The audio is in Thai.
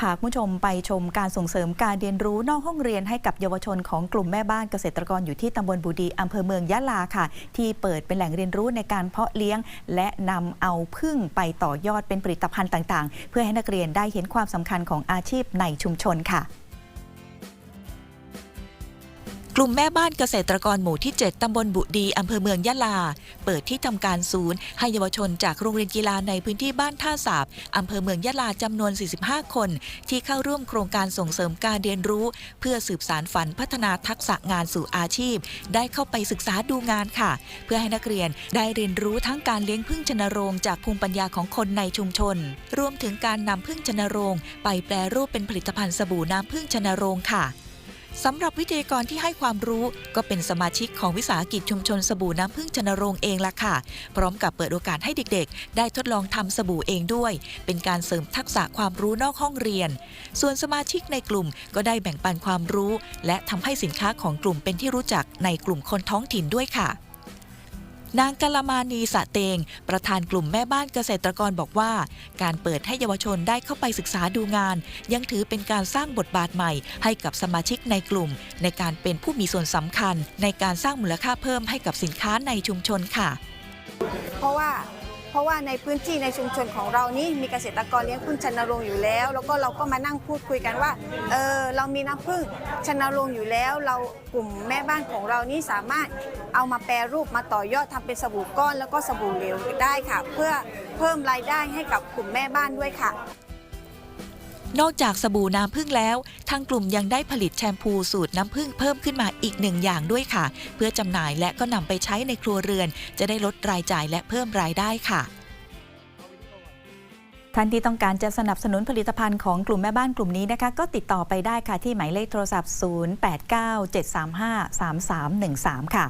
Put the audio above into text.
พาคุณผู้ชมไปชมการส่งเสริมการเรียนรู้นอกห้องเรียนให้กับเยาวชนของกลุ่มแม่บ้านเกษตรกรอยู่ที่ตำบลบุดีอำเภอเมืองยะลาค่ะ ที่เปิดเป็นแหล่งเรียนรู้ในการเพาะเลี้ยง และนำเอาพึ่งไปต่อยอดเป็นผลิตภัณฑ์ต่าง ๆ เพื่อให้นักเรียนได้เห็นความสำคัญของอาชีพในชุมชนค่ะ ลุ่มแม่บ้านเกษตรกรหมู่ที่ 7 ตำบลบุดี อำเภอเมืองยะลา เปิดที่ทำการศูนย์ให้เยาวชนจากโรงเรียนกีฬาในพื้นที่บ้านท่าสาบอำเภอเมืองยะลาจำนวน 45 คน ที่เข้าร่วมโครงการส่งเสริมการเรียนรู้ เพื่อสืบสารฝันพัฒนาทักษะงานสู่อาชีพ ได้เข้าไปศึกษาดูงานค่ะ เพื่อให้นักเรียนได้เรียนรู้ทั้งการเลี้ยงพึ่งชนโรงจากภูมิปัญญาของคนในชุมชน รวมถึงการนำพึ่งชนโรงไปแปรรูปเป็นผลิตภัณฑ์สบู่น้ำพึ่งชนโรงค่ะ สำหรับวิทยากรที่ให้ความรู้ก็เป็นสมาชิกของวิสาหกิจชุมชนสบู่น้ำพึ่งชนรงเองละค่ะ พร้อมกับเปิดโอกาสให้เด็กๆ ได้ทดลองทำสบู่เองด้วย เป็นการเสริมทักษะความรู้นอกห้องเรียน ส่วนสมาชิกในกลุ่มก็ได้แบ่งปันความรู้ และทำให้สินค้าของกลุ่มเป็นที่รู้จักในกลุ่มคนท้องถิ่นด้วยค่ะ นางกลมานีสะเตง ประธานกลุ่มแม่บ้านเกษตรกรบอกว่า การเปิดให้เยาวชนได้เข้าไปศึกษาดูงาน ยังถือเป็นการสร้างบทบาทใหม่ ให้กับสมาชิกในกลุ่ม ในการเป็นผู้มีส่วนสำคัญ ในการสร้างมูลค่าเพิ่มให้กับสินค้าในชุมชนค่ะ เพราะว่า เพราะว่าในพื้นที่ในชุมชนของเรานี้มีเกษตรกรเลี้ยงพึ่งชนรงอยู่แล้ว แล้วก็เราก็มานั่งพูดคุยกันว่าเออเรามีน้ำพึ่งชนรงอยู่แล้ว เรากลุ่มแม่บ้านของเรานี้สามารถเอามาแปรรูปมาต่อยอดทำเป็นสบู่ก้อนแล้วก็สบู่เหลวได้ค่ะ เพื่อเพิ่มรายได้ให้กับกลุ่มแม่บ้านด้วยค่ะ นอกจากสบู่น้ำผึ้งแล้ว ทางกลุ่มยังได้ผลิตแชมพูสูตรน้ำผึ้งเพิ่มขึ้นมาอีกหนึ่งอย่างด้วยค่ะ เพื่อจำหน่ายและก็นำไปใช้ในครัวเรือน จะได้ลดรายจ่ายและเพิ่มรายได้ค่ะท่านที่ต้องการจะสนับสนุนผลิตภัณฑ์ของกลุ่มแม่บ้านกลุ่มนี้นะคะ ก็ติดต่อไปได้ค่ะที่หมายเลขโทรศัพท์ 0897353313 ค่ะ